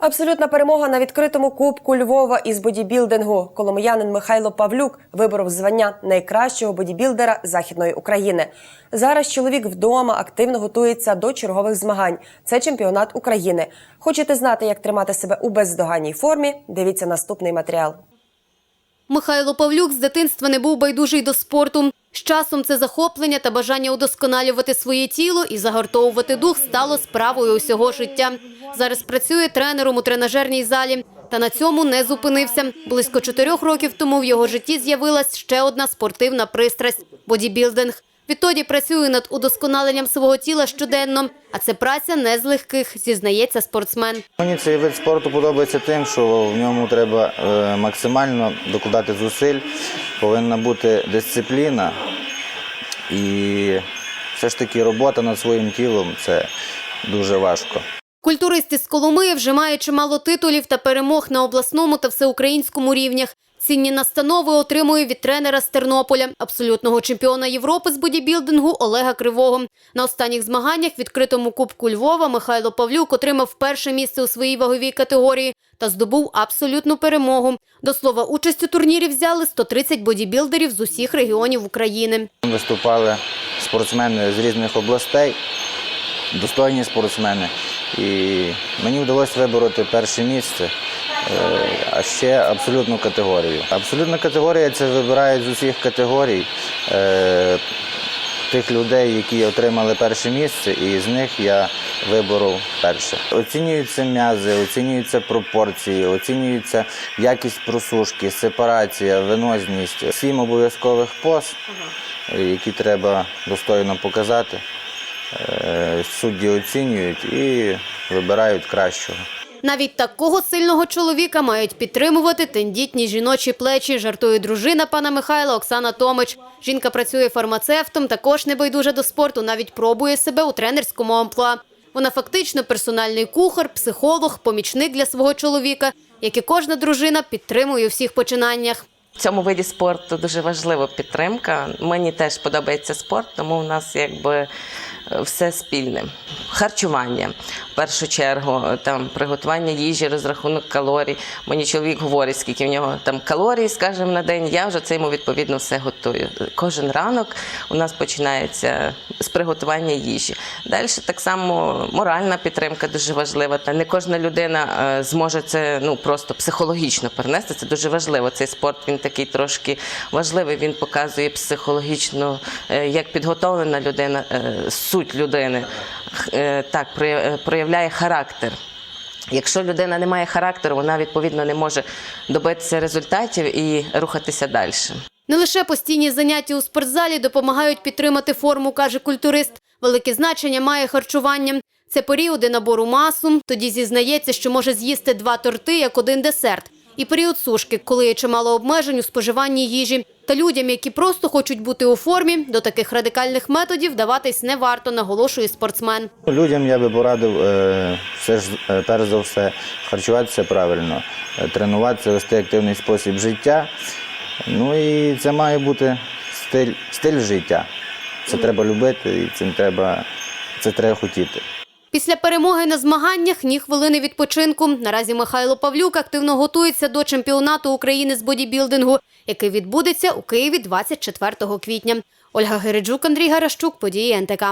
Абсолютна перемога на відкритому кубку Львова із бодібілдингу. Коломиянин Михайло Павлюк виборов звання найкращого бодібілдера західної України. Зараз чоловік вдома активно готується до чергових змагань. Це чемпіонат України. Хочете знати, як тримати себе у бездоганній формі? Дивіться наступний матеріал. Михайло Павлюк з дитинства не був байдужий до спорту. З часом це захоплення та бажання удосконалювати своє тіло і загартовувати дух стало справою усього життя. Зараз працює тренером у тренажерній залі. Та на цьому не зупинився. Близько чотирьох років тому в його житті з'явилась ще одна спортивна пристрасть – бодібілдинг. Відтоді працює над удосконаленням свого тіла щоденно, а це праця не з легких, зізнається спортсмен. Мені цей вид спорту подобається тим, що в ньому треба е, максимально докладати зусиль, повинна бути дисципліна і все ж таки робота над своїм тілом це дуже важко. Культурист із Коломиї вже має чимало титулів та перемог на обласному та всеукраїнському рівнях. Цінні настанови отримує від тренера з Тернополя, абсолютного чемпіона Європи з бодібілдингу Олега Кривого. На останніх змаганнях відкритому Кубку Львова Михайло Павлюк отримав перше місце у своїй ваговій категорії та здобув абсолютну перемогу. До слова, участь у турнірі взяли 130 бодібілдерів з усіх регіонів України. Виступали спортсмени з різних областей, достойні спортсмени. І мені вдалося вибороти перше місце, а ще абсолютну категорію. Абсолютна категорія це вибирають з усіх категорій е, тих людей, які отримали перше місце, і з них я виборов перше. Оцінюються м'язи, оцінюються пропорції, оцінюється якість просушки, сепарація, венозність, сім обов'язкових поз, е, які треба достойно показати. Е, Судді оцінюють і вибирають кращого. Навіть такого сильного чоловіка мають підтримувати тендітні жіночі плечі, жартує дружина пана Михайла Оксана Томич. Жінка працює фармацевтом, також не байдужа до спорту, навіть пробує себе у тренерському амплуа. Вона фактично персональний кухар, психолог, помічник для свого чоловіка, як і кожна дружина підтримує у всіх починаннях. В цьому виді спорту дуже важлива підтримка. Мені теж подобається спорт, тому у нас якби все спільне. Харчування в першу чергу, там приготування їжі, розрахунок калорій. Мені чоловік говорить, скільки в нього там калорій, скажімо, на день. Я вже це йому відповідно все готую. Кожен ранок у нас починається з приготування їжі. Далі так само моральна підтримка дуже важлива. Та не кожна людина е, зможе це ну просто психологічно перенести. Це дуже важливо. Цей спорт він такий трошки важливий. Він показує психологічно, е, як підготовлена людина, е, суть людини. Е, Так, проявляє характер. Якщо людина не має характеру, вона відповідно не може добитися результатів і рухатися далі. Не лише постійні заняття у спортзалі допомагають підтримати форму, каже культурист. Велике значення має харчування. Це періоди набору масу. Тоді зізнається, що може з'їсти два торти як один десерт. І період сушки, коли є чимало обмежень у споживанні їжі. Та людям, які просто хочуть бути у формі, до таких радикальних методів даватись не варто, наголошує спортсмен. Людям я би порадив е, все ж е, перш за все харчуватися правильно, е, тренуватися, вести активний спосіб життя. Ну і це має бути стиль, стиль життя. Це треба любити і цим треба, це треба хотіти. Після перемоги на змаганнях ні хвилини відпочинку. Наразі Михайло Павлюк активно готується до чемпіонату України з бодібілдингу, який відбудеться у Києві 24 квітня. Ольга Гереджук, Андрій Гарашчук, події НТК.